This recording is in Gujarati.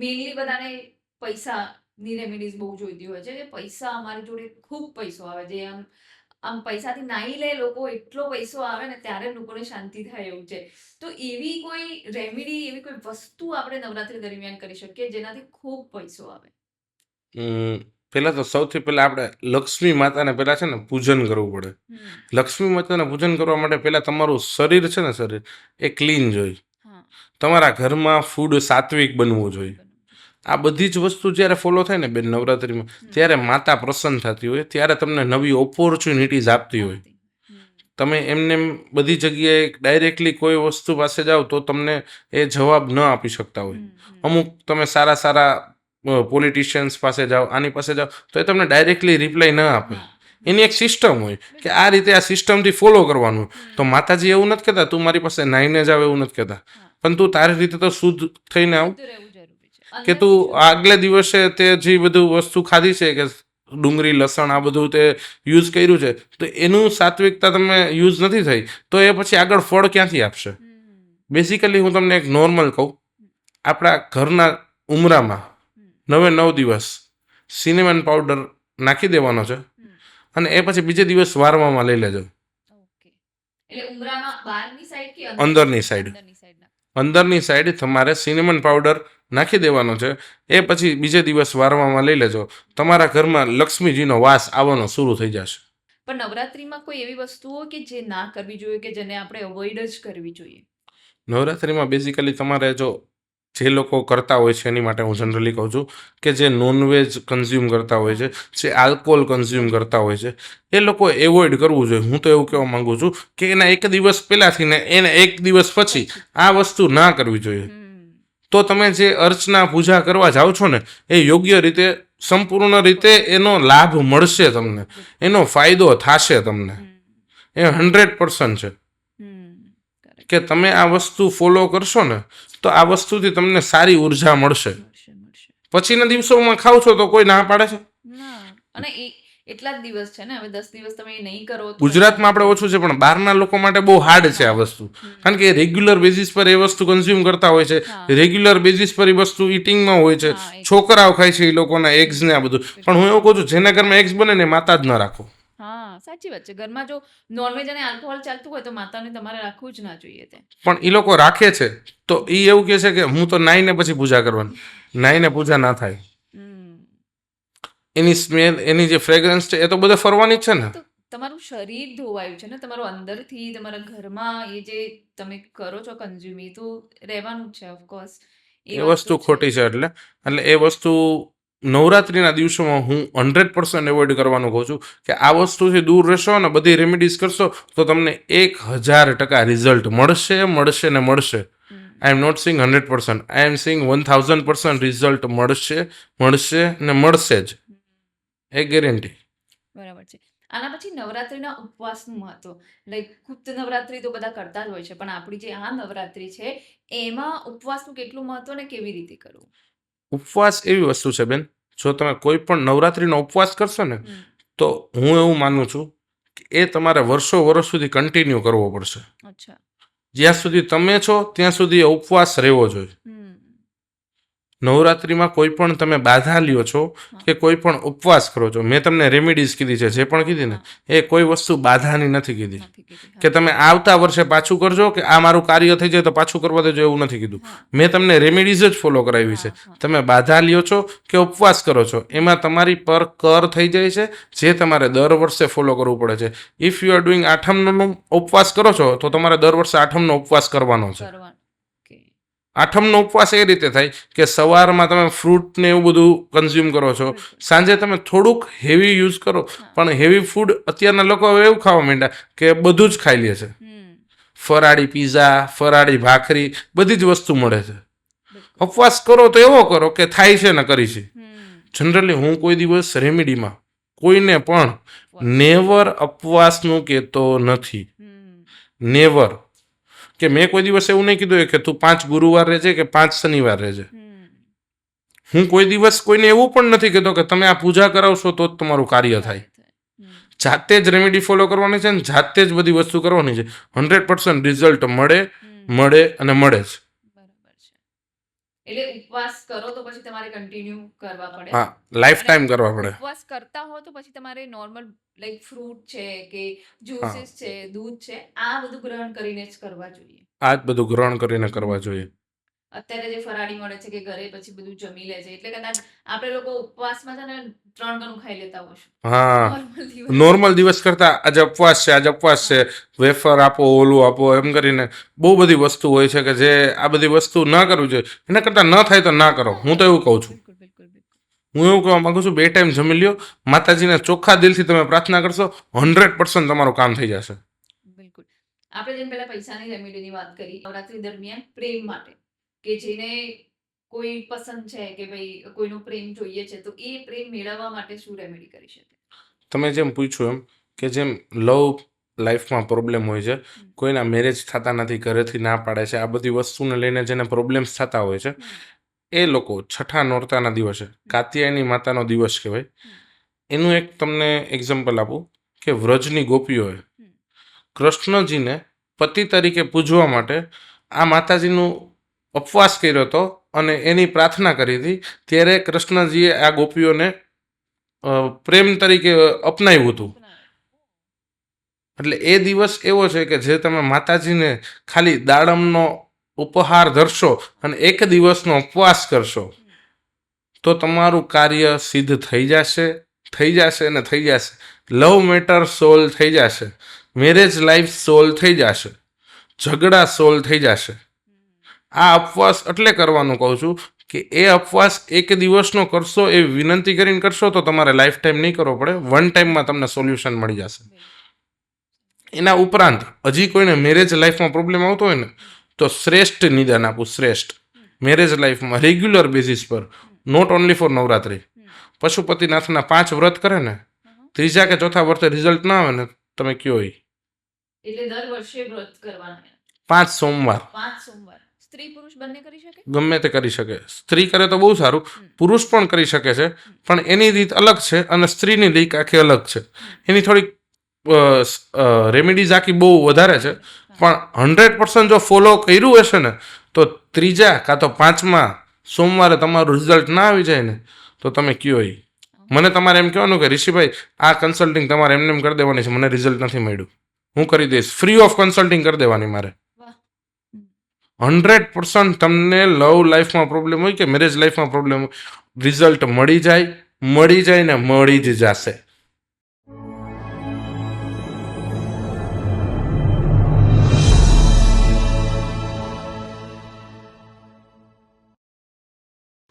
મેઇનલી બધાને પૈસાની રેમેડીઝ બહુ જોઈતી હોય છે. કે પૈસા અમારી જોડે ખૂબ પૈસો આવે જે આમ આમ પૈસાથી નાહી લે લોકો એટલો પૈસો આવે ને ત્યારે લોકોને શાંતિ થાય એવું છે. તો એવી કોઈ રેમેડી એવી કોઈ વસ્તુ આપણે નવરાત્રી દરમિયાન કરી શકીએ જેનાથી ખૂબ પૈસો આવે? પહેલા તો સૌથી પહેલા આપણે લક્ષ્મી માતાને પહેલા છે ને પૂજન કરવું પડે. લક્ષ્મી માતાને પૂજન કરવા માટે પહેલા તમારું શરીર છે ને શરીર એ ક્લીન જોઈએ. તમારા ઘરમાં ફૂડ સાત્વિક બનવું જોઈએ. આ બધી જ વસ્તુ જ્યારે ફોલો થાય ને બેન નવરાત્રિમાં ત્યારે માતા પ્રસન્ન થતી હોય ત્યારે તમને નવી ઓપોર્ચ્યુનિટીઝ આપતી હોય. તમે એમને એમ બધી જગ્યાએ ડાયરેક્ટલી કોઈ વસ્તુ પાસે જાઓ તો તમને એ જવાબ ન આપી શકતા હોય. અમુક તમે સારા સારા પોલિટિશિયન્સ પાસે જાઓ આની પાસે જાઓ તો એ તમને ડાયરેક્ટલી રિપ્લાય ન આપે. એની એક સિસ્ટમ હોય કે આ રીતે આ સિસ્ટમથી ફોલો કરવાનું. તો માતાજી એવું નથી કહેતા તું મારી પાસે નાઈને જાવ એવું નથી કહેતા. પણ તું તારી રીતે તો શુદ્ધ થઈને આવ શુદ્ધ રહેવું જરૂરી છે કે તું આગલે દિવસે તે જે બધું વસ્તુ ખાધી છે કે ડુંગળી લસણ આ બધું તે યુઝ કર્યું છે તો એનું સાત્વિકતા તમે યુઝ નથી થઈ તો એ પછી આગળ ફળ ક્યાંથી આપશે? બેસિકલી હું તમને એક નોર્મલ કહું. આપણા ઘરના ઉમરામાં નવે નવ દિવસ સિનેમન પાવડર નાખી દેવાનો છે અને એ પછી બીજે દિવસ વારવામાં લઈ લેજો. અંદરની? સાઈડ અંદરની સાઈડ તમારે સિનેમન પાવડર નાખી દેવાનો છે. એ પછી બીજે દિવસ વારવામાં લઈ લેજો. તમારા ઘરમાં લક્ષ્મીજીનો વાસ આવવાનો શરૂ થઈ જશે. પણ નવરાત્રિમાં કોઈ એવી વસ્તુઓ કે જે ના કરવી જોઈએ કે જેને આપણે અવોઈડ જ કરવી જોઈએ? નવરાત્રિમાં બેઝિકલી તમારે જો જે લોકો કરતા હોય છે એની માટે હું જનરલી કહું છું કે જે નોનવેજ કન્ઝ્યુમ કરતા હોય છે જે આલ્કોહોલ કન્ઝ્યુમ કરતા હોય છે એ લોકો એવોઇડ કરવું જોઈએ. હું તો એવું કહેવા માંગુ છું કે એના એક દિવસ પહેલાંથી ને એને એક દિવસ પછી આ વસ્તુ ના કરવી જોઈએ. તો તમે જે અર્ચના પૂજા કરવા જાઓ છો ને એ યોગ્ય રીતે સંપૂર્ણ રીતે એનો લાભ મળશે તમને. એનો ફાયદો થશે તમને. એ હંડ્રેડ પર્સન્ટ છે. કે તમે આ વસ્તુ ફોલો કરશો ને તો આ વસ્તુથી તમને સારી ઊર્જા મળશે. પછીના દિવસોમાં ખાવ છો તો કોઈ ના પાડે છે? અને એટલા જ દિવસ છે ને? હવે દસ દિવસ તમે એ નહીં કરો ગુજરાતમાં આપણે ઓછું છે પણ બહારના લોકો માટે બહુ હાર્ડ છે આ વસ્તુ. કારણ કે રેગ્યુલર બેઝિસ પર એ વસ્તુ કન્ઝ્યુમ કરતા હોય છે. રેગ્યુલર બેઝિસ પર એ વસ્તુ ઇટિંગમાં હોય છે. છોકરાઓ ખાય છે એ લોકોના એગ્સ ને આ બધું. પણ હું એવું કહું છું જેના ઘરમાં એગ્સ બને ને માતા જ ન રાખો. હા સાચી વાત છે. ઘરમાં જો નોનવેજ અને આલ્કોહોલ ચાલતું હોય તો માતાને તમારે રાખવું જ ના જોઈએ તે. પણ એ લોકો રાખે છે. તો એ એવું કહે છે કે હું તો નાઈને પછી પૂજા કરવાની. નાઈને પૂજા ના થાય. એની સ્મેલ એની જે ફ્રેગરન્સ છે એ તો બધે ફરવાની જ છે ને. તમારું શરીર ધોવાયું છે ને તમારું અંદરથી તમારા ઘરમાં એ જે તમે કરો છો કન્ઝ્યુમ તો રહેવાનું છે ઓફકોર્સ એ વસ્તુ ખોટી છે એટલે એટલે એ વસ્તુ નવરાત્રિના દિવસોમાં હું હંડ્રેડ પર્સન્ટ એવોઇડ કરવાનું કહું છું કે આ વસ્તુથી દૂર રહેશો અને બધી રેમેડીઝ કરશો તો તમને એક હજાર ટકા રિઝલ્ટ મળશે મળશે ને મળશે. I am not sing hundred percent I am sing one thousand percent result મળશે મળશે ને મળશે જ. એ ગેરંટી. બરાબર છે. આના પછી નવરાત્રીના ઉપવાસનું મહત્વ. લાઈક ગુપ્ત નવરાત્રી તો બધા કરતા જ હોય છે પણ આપણી જે આ નવરાત્રી છે એમાં ઉપવાસનું કેટલું મહત્વ ને કેવી રીતે કરવું? ઉપવાસ એવી વસ્તુ છે બેન જો તમે કોઈ પણ નવરાત્રિનો ઉપવાસ કરશો ને તો હું એવું માનું છું કે એ તમારે વર્ષો વર્ષ સુધી કન્ટિન્યુ કરવો પડશે. અચ્છા. જ્યાં સુધી તમે છો ત્યાં સુધી ઉપવાસ રહેવો જોઈએ. નવરાત્રિમાં કોઈ પણ તમે બાધા લ્યો છો કે કોઈ પણ ઉપવાસ કરો છો મેં તમને રેમેડીઝ કીધી છે જે પણ કીધી ને એ કોઈ વસ્તુ બાધાની નથી કીધી. કે તમે આવતા વર્ષે પાછું કરજો કે આ મારું કાર્ય થઈ જાય તો પાછું કરવા દેજો એવું નથી કીધું. મેં તમને રેમેડીઝ જ ફોલો કરાવી છે. તમે બાધા લ્યો છો કે ઉપવાસ કરો છો એમાં તમારી પર કર થઈ જાય છે જે તમારે દર વર્ષે ફોલો કરવું પડે છે. ઇફ યુ આર ડુઈંગ આઠમનો ઉપવાસ કરો છો તો તમારે દર વર્ષે આઠમનો ઉપવાસ કરવાનો છે. આઠમનો ઉપવાસ એ રીતે થાય કે સવારમાં તમે ફ્રૂટ ને એવું બધું કન્ઝ્યુમ કરો છો. સાંજે તમે થોડુંક હેવી યુઝ કરો પણ હેવી ફૂડ અત્યારના લોકો હવે એવું ખાવા માંડ્યા કે બધું જ ખાઈ લે છે. ફરાળી પીઝા ફરાળી ભાખરી બધી જ વસ્તુ મળે છે. ઉપવાસ કરો તો એવો કરો કે થાય છે ને કરી છે. જનરલી હું કોઈ દિવસ રેમેડીમાં કોઈને પણ નેવર અપવાસનું કહેતો નથી. નેવર કે મેં કોઈ દિવસ એવું નહીં કીધું કે તું પાંચ ગુરુવાર રહેજે કે પાંચ શનિવાર રહેજે. હું કોઈ દિવસ કોઈને એવું પણ નથી કહેતો કે તમે આ પૂજા કરાવશો તો જ તમારું કાર્ય થાય. જાતે જ રેમેડી ફોલો કરવાની છે ને જાતે જ બધી વસ્તુ કરવાની છે. હંડ્રેડ પર્સન્ટ રિઝલ્ટ મળે મળે અને મળે જ. છે એટલે ઉપવાસ કરો તો પછી તમારે કન્ટિન્યુ કરવા પડે. હા લાઈફ ટાઈમ કરવા પડે. ઉપવાસ કરતા હો તો પછી તમારે નોર્મલ લાઈક ફ્રૂટ છે કે જ્યુસીસ છે દૂધ છે આ બધું ગ્રહણ કરીને જ કરવા જોઈએ. આ જ બધું ગ્રહણ કરીને કરવા જોઈએ. અત્યારે જે ફરાળી મળે છે કે ઘરે પછી બધું જમી લે છે એટલે કદાચ આપણે લોકો ઉપવાસમાં છે ને ત્રણ ગણું ખાઈ લેતા હોશું હા. નોર્મલ દિવસ. કરતા આજે ઉપવાસ છે આજે ઉપવાસ છે. વેફર આપો ઓલું આપો એમ કરીને બહુ બધી વસ્તુ હોય છે કે જે આ બધી વસ્તુ ન કરવી જોઈએ. એના કરતાં ન થાય તો ના કરો. હું તો એવું કહું છું. હું એવું કહેવા માંગુ છું બે ટાઈમ જમી લ્યો. માતાજીને ચોખ્ખા દિલથી તમે પ્રાર્થના કરશો હંડ્રેડ પર્સન્ટ તમારું કામ થઈ જશે. બિલકુલ. આપણે જેમ પહેલા પૈસાની રેમેડીની વાત કરી નવરાત્રી દરમિયાન પ્રેમ માટે. કે જેને કોઈ પસંદ છે કે ભાઈ કોઈનો પ્રેમ જોઈએ છે તો એ પ્રેમ મેળવવા માટે શું રેમેડી કરી શકે? તમે જેમ પૂછ્યું એમ કે જેમ લવ લાઈફમાં પ્રોબ્લેમ હોય છે કોઈના મેરેજ થતા નથી ઘરેથી ના પાડે છે આ બધી વસ્તુને લઈને જેને પ્રોબ્લેમ્સ થતા હોય છે એ લોકો છઠ્ઠા નોરતાના દિવસે કાત્યાયની માતાનો દિવસ કહેવાય એનું એક તમને એક્ઝામ્પલ આપું કે વ્રજની ગોપીઓએ કૃષ્ણજીને પતિ તરીકે પૂજવા માટે આ માતાજીનું ઉપવાસ કર્યો હતો અને એની પ્રાર્થના કરી હતી. ત્યારે કૃષ્ણજીએ આ ગોપીઓને પ્રેમ તરીકે અપનાવ્યું હતું. એટલે એ દિવસ એવો છે કે જે તમે માતાજીને ખાલી દાડમનો ઉપહાર ધરશો અને એક દિવસનો ઉપવાસ કરશો, તો તમારું કાર્ય સિદ્ધ થઈ જશે થઈ જશે અને થઈ જશે. લવ મેટર સોલ્વ થઈ જશે. મેરેજ લાઈફ સોલ્વ થઈ જશે. ઝઘડા સોલ્વ થઈ જશે. આ અપવાસ એટલે કરવાનું કહું છું કે એ અપવાસ એક દિવસનો કરશો એ વિનંતી કરીને કરશો તો તમારે લાઈફ ટાઈમ નહીં કરવો પડે. વન ટાઈમમાં તમને સોલ્યુશન મળી જશે. એના ઉપરાંત હજી કોઈને મેરેજ લાઈફમાં પ્રોબ્લેમ આવતો હોય ને તો શ્રેષ્ઠ નિદાન આપું શ્રેષ્ઠ. મેરેજ લાઈફમાં રેગ્યુલર બેઝિસ પર નોટ ઓનલી ફોર નવરાત્રી. પશુપતિનાથના પાંચ વ્રત કરે ને ત્રીજા કે ચોથા વર્ષે રિઝલ્ટ ના આવે ને તમે કયો એ એટલે દર વર્ષે વ્રત કરવાના. પાંચ સોમવાર. પાંચ સોમવાર. સ્ત્રી પુરુષ બંને કરી શકે? ગમે તે કરી શકે. સ્ત્રી કરે તો બહુ સારું. પુરુષ પણ કરી શકે છે. પણ એની રીત અલગ છે અને સ્ત્રીની રીત આખી અલગ છે. એની થોડીક રેમેડીઝ આખી બહુ વધારે છે. પણ હંડ્રેડ પર્સન્ટ જો ફોલો કર્યું હશે ને તો ત્રીજા કાં તો પાંચમા સોમવારે તમારું રિઝલ્ટ ના આવી જાય ને તો તમે કયો એ મને તમારે એમ કહેવાનું કે ઋષિભાઈ આ કન્સલ્ટિંગ તમારે એમને એમ કરી દેવાની છે. મને રિઝલ્ટ નથી મળ્યું. હું કરી દઈશ. ફ્રી ઓફ કન્સલ્ટિંગ કરી દેવાની મારે. હંડ્રેડ પર્સન્ટ તમને લવ લાઈફમાં પ્રોબ્લેમ હોય કે મેરેજ લાઈફમાં પ્રોબ્લેમ હોય, રિઝલ્ટ મળી જાય મળી જાય ને મળી જ જશે.